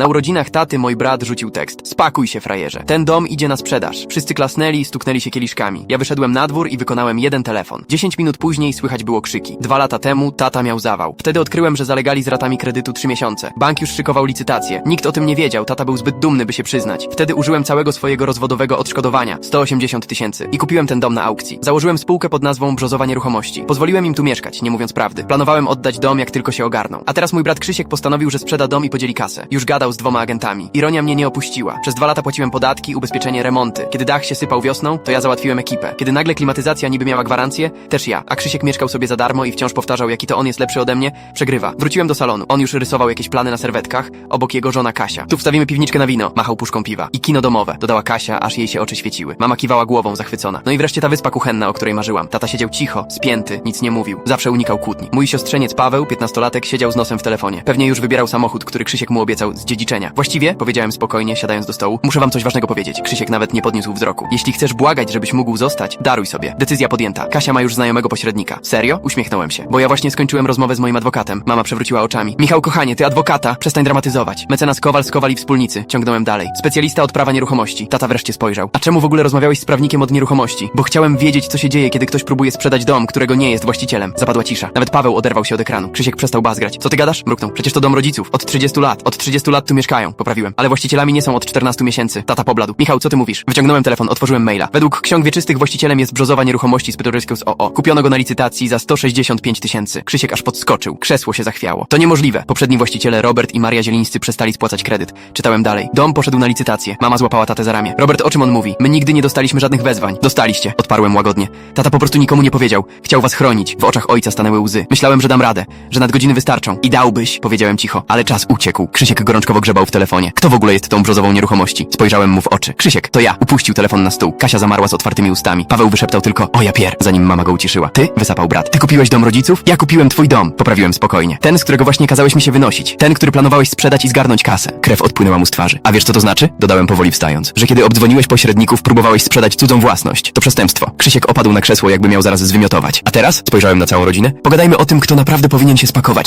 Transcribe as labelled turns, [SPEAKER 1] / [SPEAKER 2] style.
[SPEAKER 1] Na urodzinach taty mój brat rzucił tekst. Spakuj się, frajerze. Ten dom idzie na sprzedaż. Wszyscy klasnęli i stuknęli się kieliszkami. Ja wyszedłem na dwór i wykonałem jeden telefon. Dziesięć minut później słychać było krzyki. Dwa lata temu tata miał zawał. Wtedy odkryłem, że zalegali z ratami kredytu trzy miesiące. Bank już szykował licytację. Nikt o tym nie wiedział, tata był zbyt dumny, by się przyznać. Wtedy użyłem całego swojego rozwodowego odszkodowania 180 tysięcy i kupiłem ten dom na aukcji. Założyłem spółkę pod nazwą Brzozowa Nieruchomości. Pozwoliłem im tu mieszkać, nie mówiąc prawdy. Planowałem oddać dom, jak tylko się ogarną. A teraz mój brat Krzysiek postanowił, że sprzeda dom i podzieli kasę. Już gadał z dwoma agentami. Ironia mnie nie opuściła. Przez dwa lata płaciłem podatki, ubezpieczenie, remonty. Kiedy dach się sypał wiosną, to ja załatwiłem ekipę. Kiedy nagle klimatyzacja niby miała gwarancję, też ja. A Krzysiek mieszkał sobie za darmo i wciąż powtarzał, jaki to on jest lepszy ode mnie, przegrywa. Wróciłem do salonu. On już rysował jakieś plany na serwetkach, obok jego żona Kasia. Tu wstawimy piwniczkę na wino, machał puszką piwa. I kino domowe, dodała Kasia, aż jej się oczy świeciły. Mama kiwała głową, zachwycona. No i wreszcie ta wyspa kuchenna, o której marzyłam. Tata siedział cicho, spięty, nic nie mówił. Zawsze unikał kłótni. Mój siostrzeniec Paweł, piętnastolatek, siedział z nosem w telefonie. Pewnie już wybierał samochód, który Krzysiek mu obiecał z dziedziczenia. Właściwie, powiedziałem spokojnie, siadając do stołu, muszę wam coś ważnego powiedzieć. Krzysiek nawet nie podniósł wzroku. Jeśli chcesz błagać, żebyś mógł zostać, daruj sobie. Decyzja podjęta. Kasia ma już znajomego pośrednika. Serio? Uśmiechnąłem się. Bo ja właśnie skończyłem rozmowę z moim adwokatem. Mama przewróciła oczami. Michał, kochanie, ty adwokata, przestań dramatyzować. Mecenas Kowal z Kowal i wspólnicy. Ciągnąłem dalej. Specjalista od prawa nieruchomości. Tata wreszcie spojrzał. A czemu w ogóle rozmawiałeś z prawnikiem od nieruchomości? Bo chciałem wiedzieć, co się dzieje, kiedy ktoś próbuje sprzedać dom, którego nie jest właścicielem. Zapadła cisza. Nawet Paweł oderwał się od ekranu. Krzysiek przestał bazgrać. Co ty gadasz? Mruknął. Przecież to dom rodziców. Od 30 lat. Od 30 lat tu mieszkają. Poprawiłem. Ale właścicielami nie są od 14 miesięcy. Tata pobladł. Michał, co ty mówisz? Wyciągnąłem telefon, otworzyłem maila. Według ksiąg wieczystych właścicielem jest Brzozowa Nieruchomości z Pytoryską z OO. Kupiono go na licytacji za 165 tysięcy. Krzysiek aż podskoczył. Krzesło się zachwiało. To niemożliwe. Poprzedni właściciele Robert i Maria Zielińscy przestali spłacać kredyt. Czytałem dalej. Dom poszedł na licytację. Mama złapała tatę za ramię. Robert, o czym on mówi? My nigdy nie dostaliśmy żadnych wezwań. Dostaliście. Odparłem łagodnie. Tata po prostu nikomu nie powiedział. Chciał was chronić. W oczach ojca stanęły łzy. Myślałem, że dam radę. Że nadgodziny wystarczą. I dałbyś, powiedziałem cicho. Ale czas uciekł. Krzysiek gorączkowo grzebał w telefonie. Kto w ogóle jest tą brzozową nieruchomości? Spojrzałem mu w oczy. Krzysiek, to ja. Upuścił telefon na stół. Kasia zamarła z otwartymi ustami. Paweł wyszeptał tylko, o ja pier, zanim mama go uciszyła. Ty? Wysapał brat. Ty kupiłeś dom rodziców? Ja kupiłem twój dom. Poprawiłem spokojnie. Ten, z którego właśnie kazałeś mi się wynosić. Ten, który planowałeś sprzedać i zgarnąć kasę. Krew odpłynęła mu z twarzy. A wiesz co to znaczy? Dodałem powoli wstając. Że kiedy obdzwoniłeś pośredników, próbowałeś sprzedać cudzą własność. To przestępstwo. Krzysiek opadł na krzesło, jakby miał zaraz zwymiotować. A teraz? Spojrzałem na całą rodzinę. Pogadajmy o tym, kto naprawdę powinien się spakować.